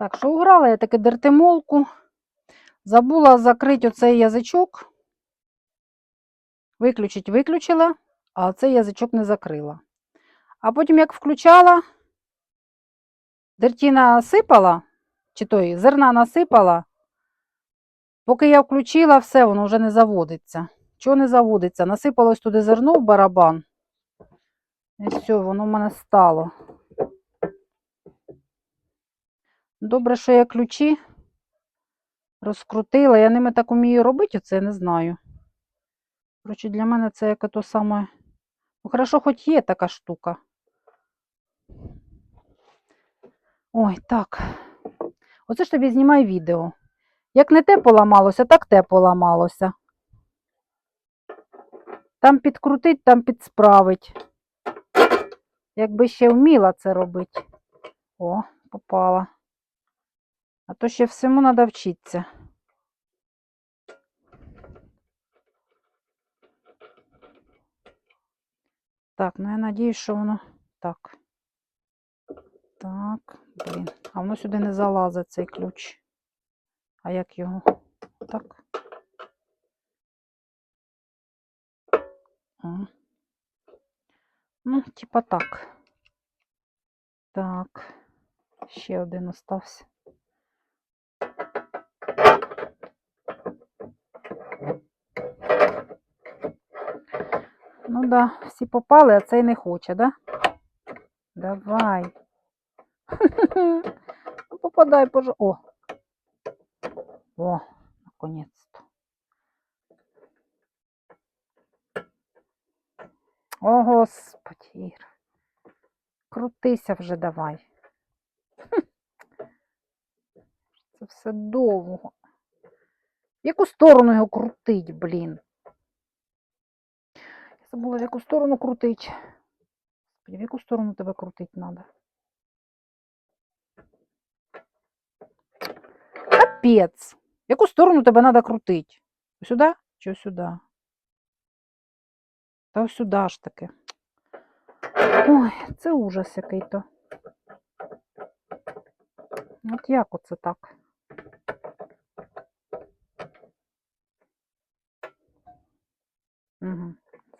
Так, що уграла я таки дертимолку. Забула закрити оцей язичок. Виключить, виключила, а цей язичок не закрила. А потім, як включала, дертіна сипала, чи той зерна насипала. Поки я включила, все, воно вже не заводиться. Чого не заводиться? Насипалось туди зерно в барабан. І все, воно в мене стало. Добре, що я ключі розкрутила. Я ними так умію робити, оце я не знаю. Коротше, для мене це як то саме. Ну, хорошо, хоч є така штука. Ой, так. Оце ж тобі знімай відео. Як не те поламалося, так те поламалося. Там підкрутить, там підсправить. Якби ще вміла це робити. О, попала. А то ще всьому треба вчитися. Так, ну я надіюсь, що воно так. Так, блін. А воно сюди не залазить цей ключ. А як його? Так. О. Ну, типа так. Так. Ще один остався. Ну да, всі попали, а цей не хоче, да? Давай. Ну, попадай, пожа. О. О, наконец-то. О, Господи, Іра. Крутися вже давай. Це все довго. В яку сторону його крутить, блін? Я забула, в яку сторону крутить. В яку сторону тебе крутить треба? Капець. В яку сторону тебе треба крутити? Сюди чи сюди? Та сюди ж таки. Ой, це ужас який-то. От як оце так?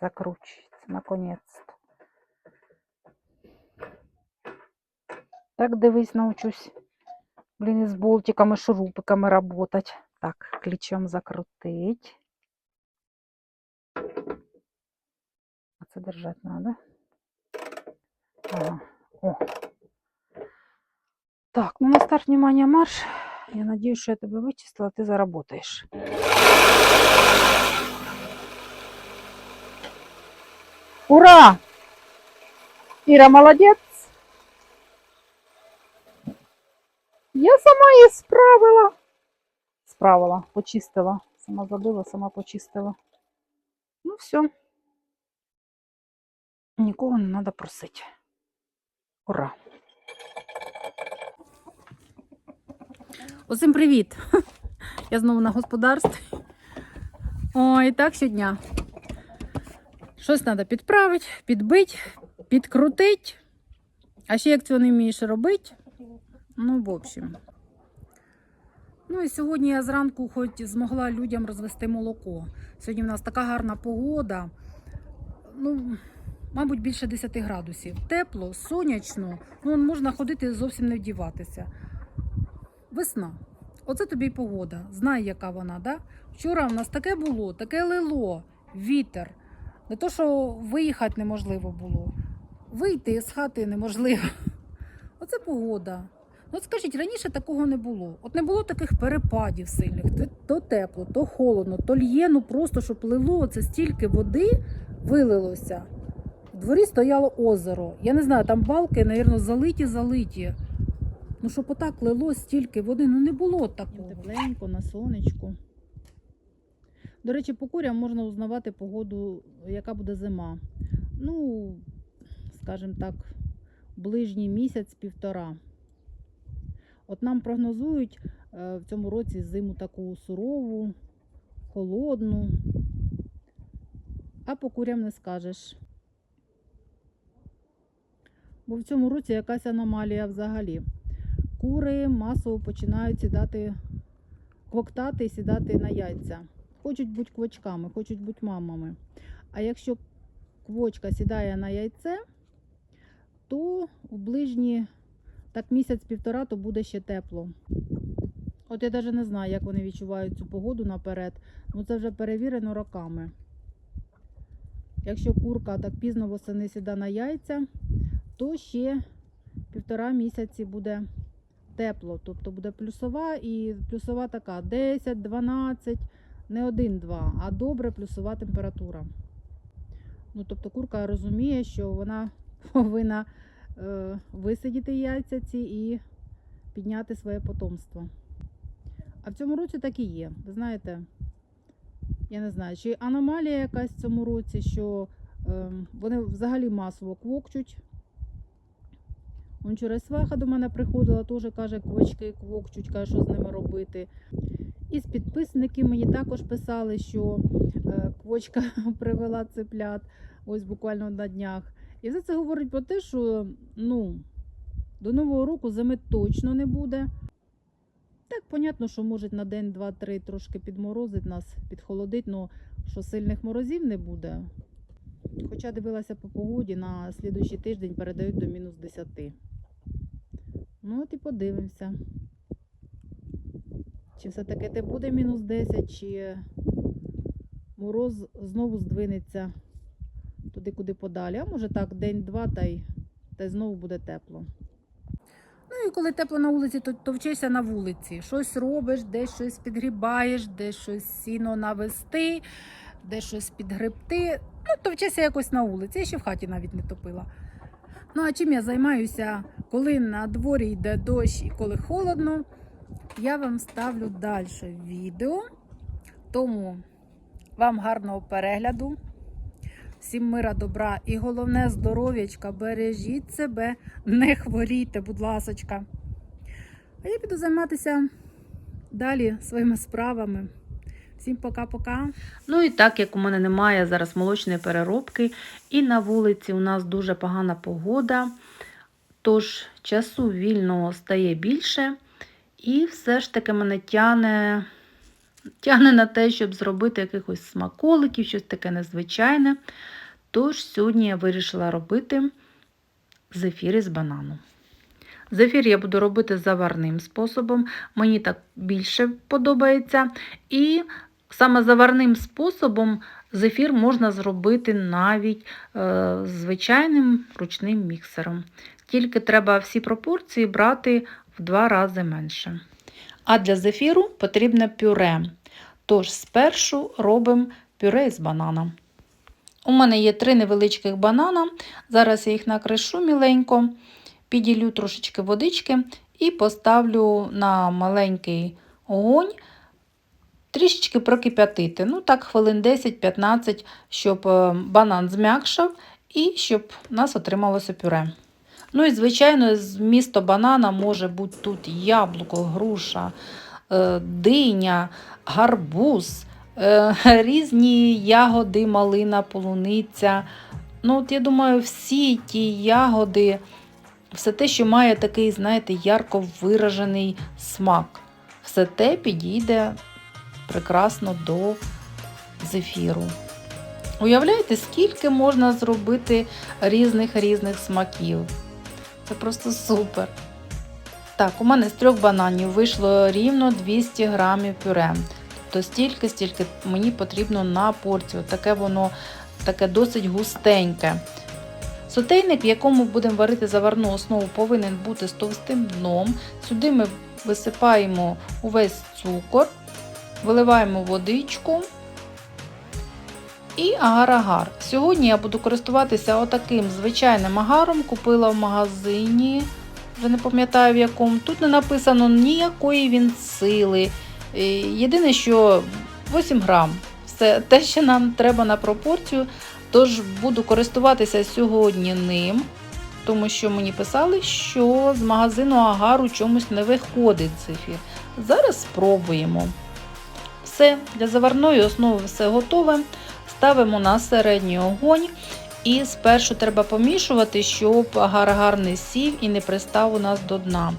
Угу. Закручується, наконець-то. Так, дивись, научусь. Блін, із болтиками, шурупиками работать. Так, ключом закрутить. А це держать надо. Ага. О. Так, ну на старт, внимание, марш. Я надеюсь, что я тебе вычислила, ты заработаешь. Ура! Ира молодец! Я сама її справила. Справила, почистила. Сама забила, сама почистила. Ну, все. Нікого не треба просити. Ура! Усім привіт! Я знову на господарстві. Ой, так щодня. Щось треба підправити, підбити, підкрутити. А ще як цього не вмієш робити, ну, в общем. Ну і сьогодні я зранку хоч змогла людям розвести молоко. Сьогодні в нас така гарна погода. Ну, мабуть, більше 10 градусів. Тепло, сонячно, ну, можна ходити зовсім не вдіватися. Весна. Оце тобі й погода. Знай, яка вона, да? Вчора в нас таке було, таке лило, вітер. Не то, що виїхати неможливо було. Вийти з хати неможливо. Оце погода. Ну, От скажіть, раніше такого не було. От не було таких перепадів сильних. То- тепло, то холодно, то л'є, ну просто щоб лило це стільки води вилилося. В дворі стояло озеро. Я не знаю, там балки, мабуть, залиті, залиті. Ну, щоб отак лило стільки води, ну не було такого. Тепленько, на сонечку. До речі, по курям можна узнавати погоду, яка буде зима. Ну, скажімо так, ближній місяць-півтора. От нам прогнозують е, в цьому році зиму таку сурову, холодну, а по курям не скажеш. Бо в цьому році якась аномалія взагалі. кури масово починають сідати, квоктати і сідати на яйця. Хочуть бути квочками, хочуть бути мамами. А якщо квочка сідає на яйце, то в ближні так місяць-півтора, то буде ще тепло. От я навіть не знаю, як вони відчувають цю погоду наперед. Ну це вже перевірено роками. Якщо курка так пізно восени сіда на яйця, то ще півтора місяці буде тепло. Тобто буде плюсова і плюсова така 10, 12, не 1-2, а добре плюсова температура. Ну, тобто курка розуміє, що вона повинна е, висидіти яйця ці і підняти своє потомство. А в цьому році так і є. Ви знаєте, я не знаю, чи аномалія якась в цьому році, що е, вони взагалі масово квокчуть. Он вчора сваха до мене приходила, теж каже, квочки квокчуть, каже, що з ними робити. Із підписників мені також писали, що е, квочка привела цеплят ось буквально на днях. І все це говорить про те, що ну, до Нового року зими точно не буде. Так, понятно, що може на день, два, три трошки підморозить нас, підхолодить, але що сильних морозів не буде. Хоча дивилася по погоді, на слідуючий тиждень передають до мінус 10. Ну, от і подивимося. Чи все-таки те буде мінус 10, чи мороз знову здвинеться туди, куди подалі. А може так, день-два, та й, та знову буде тепло. Ну і коли тепло на вулиці, то товчишся на вулиці. Щось робиш, десь щось підгрібаєш, десь щось сіно навести, десь щось підгребти. Ну, товчишся якось на вулиці. Я ще в хаті навіть не топила. Ну, а чим я займаюся, коли на дворі йде дощ і коли холодно, я вам ставлю далі відео. Тому вам гарного перегляду. Всім мира, добра і головне здоров'ячка. Бережіть себе, не хворійте, будь ласочка. А я піду займатися далі своїми справами. Всім пока-пока. Ну і так як у мене немає зараз молочної переробки, і на вулиці у нас дуже погана погода, тож часу вільного стає більше, і все ж таки мене тяне, тяне на те, щоб зробити якихось смаколиків, щось таке незвичайне. Тож сьогодні я вирішила робити зефір із банану. Зефір я буду робити заварним способом, мені так більше подобається. І саме заварним способом зефір можна зробити навіть е, звичайним ручним міксером. Тільки треба всі пропорції брати в два рази менше. А для зефіру потрібне пюре. Тож спершу робимо пюре з бананом. У мене є три невеличких банана. Зараз я їх накришу міленько, піділю трошечки водички і поставлю на маленький огонь трішечки прокип'ятити. Ну так, хвилин 10-15, щоб е, банан зм'якшав і щоб у нас отрималося пюре. Ну і, звичайно, змісто банана може бути тут яблуко, груша, е, диня, гарбуз, е, різні ягоди, малина, полуниця. Ну, от Я думаю, всі ті ягоди, все те, що має такий, знаєте, ярко виражений смак, все те підійде прекрасно до зефіру. Уявляєте, скільки можна зробити різних різних смаків. Це просто супер. Так, у мене з трьох бананів вийшло рівно 200 грамів пюре. Тобто стільки, стільки мені потрібно на порцію. Таке воно таке досить густеньке. Сотейник, в якому будемо варити заварну основу, повинен бути з товстим дном. Сюди ми висипаємо увесь цукор, виливаємо водичку і агар-агар. Сьогодні я буду користуватися отаким звичайним агаром. Купила в магазині, вже не пам'ятаю в якому. Тут не написано ніякої він сили. Е, Єдине, що 8 грам. Все те, що нам треба на пропорцію. Тож буду користуватися сьогодні ним, тому що мені писали, що з магазину агару чомусь не виходить зефір. Зараз спробуємо. Все, для заварної основи все готове. Ставимо на середній огонь. І спершу треба помішувати, щоб агар гарний сів і не пристав у нас до дна.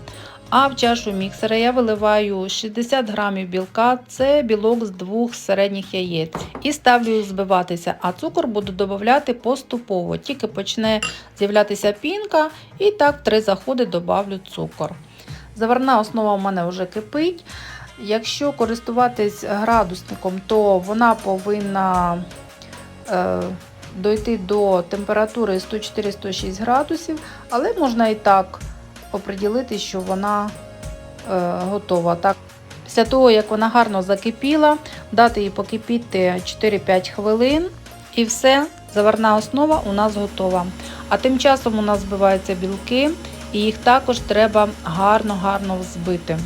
А в чашу міксера я виливаю 60 грамів білка, це білок з двох середніх яєць. І ставлю збиватися, а цукор буду додавати поступово. Тільки почне з'являтися пінка, і так в три заходи додавлю цукор. Заварна основа у мене вже кипить. Якщо користуватись градусником, то вона повинна дойти до температури 104-106 градусів, але можна і так оприділити, що вона е, готова. Так, після того, як вона гарно закипіла, дати їй покипіти 4-5 хвилин, і все, заварна основа у нас готова. А тим часом у нас збиваються білки, і їх також треба гарно-гарно взбити.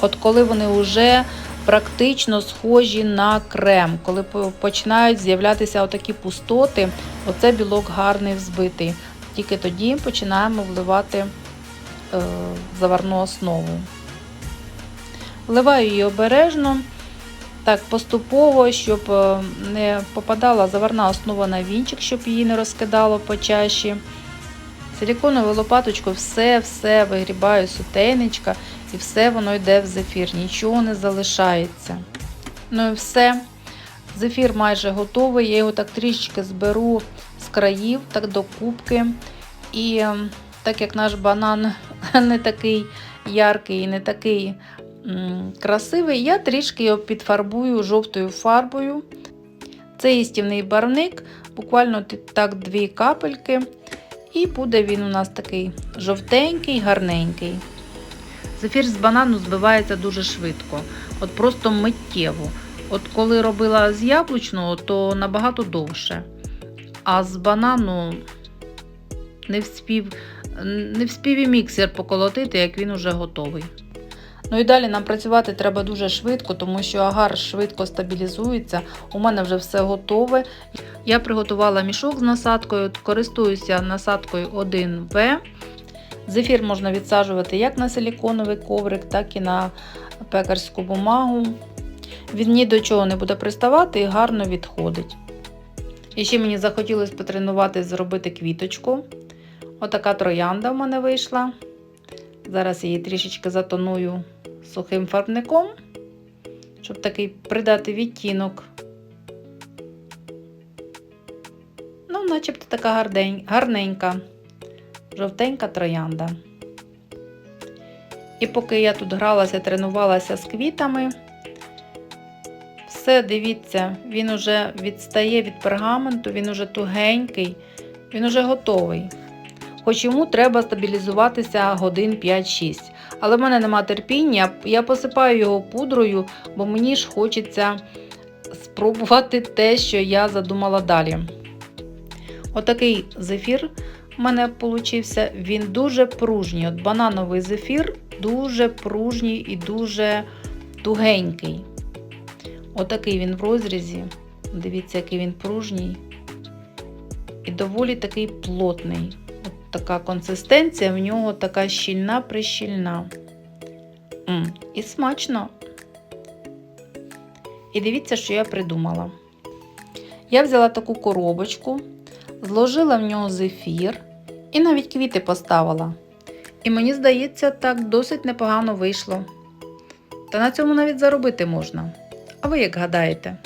От коли вони вже практично схожі на крем, коли починають з'являтися отакі пустоти, оце білок гарний взбитий. Тільки тоді починаємо вливати е, заварну основу. Вливаю її обережно, так поступово, щоб е, не попадала заварна основа на вінчик, щоб її не розкидало по чаші. Силіконовою лопаточкою все-все вигрібаю сутейничка і все воно йде в зефір, нічого не залишається. Ну і все. Зефір майже готовий. Я його так трішечки зберу з країв, так до кубки. І ем, так як наш банан не такий яркий і не такий красивий, я трішки його підфарбую жовтою фарбою. Це їстівний барвник, буквально так дві капельки. І буде він у нас такий жовтенький, гарненький. Зефір з банану збивається дуже швидко, от просто миттєво. От коли робила з яблучного, то набагато довше. А з банану не вспів, не вспів і міксер поколотити, як він уже готовий. Ну і далі нам працювати треба дуже швидко, тому що агар швидко стабілізується. У мене вже все готове. Я приготувала мішок з насадкою, користуюся насадкою 1В. Зефір можна відсаджувати як на силіконовий коврик, так і на пекарську бумагу. Він ні до чого не буде приставати і гарно відходить. І ще мені захотілося потренувати зробити квіточку. Отака троянда в мене вийшла. Зараз її трішечки затоную сухим фарбником, щоб такий придати відтінок. Ну, начебто така гарненька, жовтенька троянда. І поки я тут гралася, тренувалася з квітами, все, дивіться, він уже відстає від пергаменту, він уже тугенький, він уже готовий. Хоч йому треба стабілізуватися годин 5-6. Але в мене нема терпіння, я посипаю його пудрою, бо мені ж хочеться спробувати те, що я задумала далі. Отакий зефір в мене получився. Він дуже пружній. От банановий зефір дуже пружній і дуже тугенький. Отакий він в розрізі. Дивіться, який він пружній. І доволі такий плотний. Така консистенція в нього така щільна прищільна. М, І смачно. І дивіться, що я придумала. Я взяла таку коробочку, зложила в нього зефір і навіть квіти поставила. І мені здається, так досить непогано вийшло. Та на цьому навіть заробити можна. А ви як гадаєте?